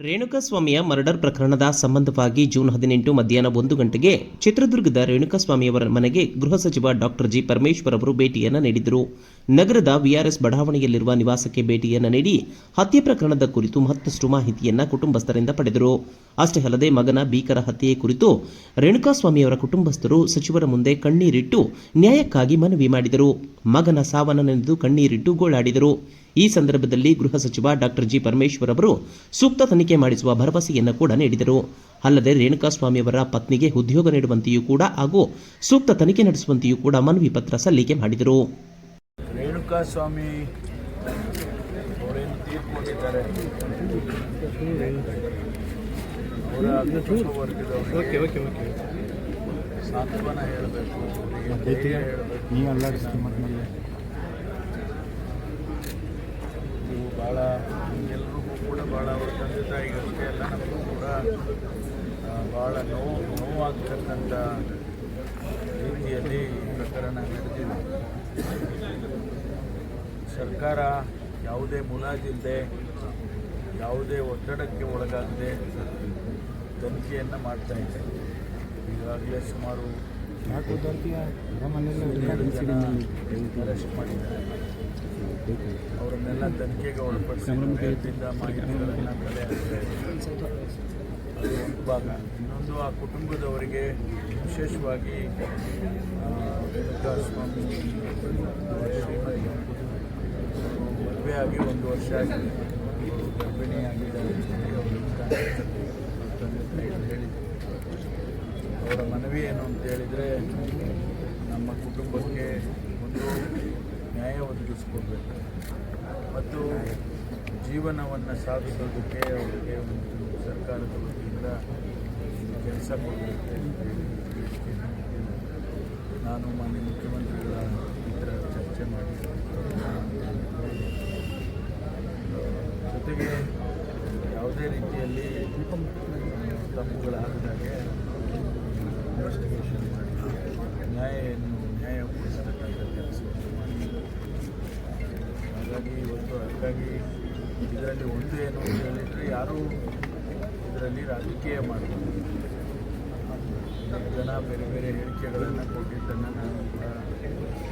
ರೇಣುಕಾಸ್ವಾಮಿಯ murder ಪ್ರಕರಣದ ಸಂಬಂಧವಾಗಿ June ಹದಿನೆಂಟು ಮಧ್ಯಾಹ್ನ ಒಂದು ಗಂಟೆಗೆ ಚಿತ್ರದುರ್ಗದ ರೇಣುಕಾಸ್ವಾಮಿಯವರ ಮನೆಗೆ ಗೃಹ ಸಚಿವ ಡಾಕ್ಟರ್ ಜಿ ಪರಮೇಶ್ವರ್ ಅವರು ಭೇಟಿಯನ್ನು ನೀಡಿದರು. ನಗರದ ವಿಆರ್ಎಸ್ ಬಡಾವಣೆಯಲ್ಲಿರುವ ನಿವಾಸಕ್ಕೆ ಭೇಟಿಯನ್ನು ನೀಡಿ ಹತ್ಯೆ ಪ್ರಕರಣದ ಕುರಿತು ಮತ್ತಷ್ಟು ಮಾಹಿತಿಯನ್ನು ಕುಟುಂಬಸ್ಥರಿಂದ ಪಡೆದರು. ಅಷ್ಟೇ ಅಲ್ಲದೆ ಮಗನ ಭೀಕರ ಹತ್ಯೆ ಕುರಿತು ರೇಣುಕಾಸ್ವಾಮಿಯವರ ಕುಟುಂಬಸ್ಥರು ಸಚಿವರ ಮುಂದೆ ಕಣ್ಣೀರಿಟ್ಟು ನ್ಯಾಯಕ್ಕಾಗಿ ಮನವಿ ಮಾಡಿದರು. ಮಗನ ಸಾವನ್ನ ನೆನೆದು ಕಣ್ಣೀರಿಟ್ಟು ಗೋಳಾಡಿದರು. ಈ ಸಂದರ್ಭದಲ್ಲಿ ಗೃಹ ಸಚಿವ ಡಾಕ್ಟರ್ ಜಿ ಪರಮೇಶ್ವರ್ ಅವರು ಸೂಕ್ತ ತನಿಖೆ ಮಾಡಿಸುವ ಭರವಸೆಯನ್ನು ಕೂಡ ನೀಡಿದರು. ಅಲ್ಲದೆ ರೇಣುಕಾಸ್ವಾಮಿಯವರ ಪತ್ನಿಗೆ ಉದ್ಯೋಗ ನೀಡುವಂತೆಯೂ ಕೂಡ ಹಾಗೂ ಸೂಕ್ತ ತನಿಖೆ ನಡೆಸುವಂತೆಯೂ ಕೂಡ ಮನವಿ ಪತ್ರ ಸಲ್ಲಿಕೆ ಮಾಡಿದರು. ರೇಣುಕಾಸ್ವಾಮಿ ಸಾಂತ್ವನ ಹೇಳಬೇಕು ಧೈರ್ಯ ಹೇಳಬೇಕು ನೀವು ಅಲ್ಲಾಡಿಸ್ತೀವಿ ಮತ್ತೆ ಇದು ಭಾಳ ಎಲ್ರಿಗೂ ಕೂಡ ಭಾಳ ತಂದೆ ತಾಯಿಗಳಿಗೆ ಎಲ್ಲ ನಮಗೂ ಕೂಡ ಭಾಳ ನೋವು ನೋವಾಗ್ತಕ್ಕಂಥ ರೀತಿಯಲ್ಲಿ ಪ್ರಕರಣ ನಡೆದಿದೆ. ಸರ್ಕಾರ ಯಾವುದೇ ಮುಲಾಜಿಲ್ಲದೆ ಯಾವುದೇ ಒತ್ತಡಕ್ಕೆ ಒಳಗಾಗದೆ ತನಿಖೆಯನ್ನು ಮಾಡ್ತಾ ಇದೆ. ಈಗಾಗಲೇ ಸುಮಾರು ಜನ ಅರೆಸ್ಟ್ ಮಾಡಿದ್ದಾರೆ. ಅವರನ್ನೆಲ್ಲ ತನಿಖೆಗೆ ಒಳಪಡಿಸಿ ಮೇಲಿಂದ ಮಾಹಿತಿಗಳನ್ನು ಕಲೆ. ಅದು ಒಂದು ಭಾಗ ಇನ್ನೊಂದು ಆ ಕುಟುಂಬದವರಿಗೆ ವಿಶೇಷವಾಗಿ ಸ್ವಾಮಿ ಶ್ರೀಮತಿ ಅವರು ಮದುವೆ ಆಗಿ ಒಂದು ವರ್ಷ ಆಗಿದೆ. ಗರ್ಭಿಣಿಯಾಗಿದ್ದಾರೆ. ಅವರ ಮನವಿ ಏನು ಅಂತ ಹೇಳಿದರೆ ನಮ್ಮ ಕುಟುಂಬಕ್ಕೆ ಒಂದು ನ್ಯಾಯ ಮತ್ತು ಜೀವನವನ್ನು ಸಾಧಿಸೋದಕ್ಕೆ ಅವರಿಗೆ ಒಂದು ಸರ್ಕಾರದ ವತಿಯಿಂದ ಕೆಲಸ ಕೊಡಬೇಕು ನಾನು ಮಾನ್ಯ ಮುಖ್ಯಮಂತ್ರಿಗಳ ಹತ್ರ ಚರ್ಚೆ ಮಾಡಿ ಜೊತೆಗೆ ಯಾವುದೇ ರೀತಿಯಲ್ಲಿ ತಪ್ಪುಗಳಾಗದಾಗೆ ಇನ್ವೆಸ್ಟಿಗೇಷನ್ ಮಾಡಿ ನ್ಯಾಯ ಅದಕ್ಕಾಗಿ ಇದರಲ್ಲಿ ಒಂದು ಏನು ಅಂತ ಹೇಳಿದರೆ ಯಾರೂ ಇದರಲ್ಲಿ ರಾಜಕೀಯ ಮಾಡಬಹುದು ಜನ ಬೇರೆ ಬೇರೆ ಹೇಳಿಕೆಗಳನ್ನು ಕೊಟ್ಟಿದ್ದನ್ನು ನಾನು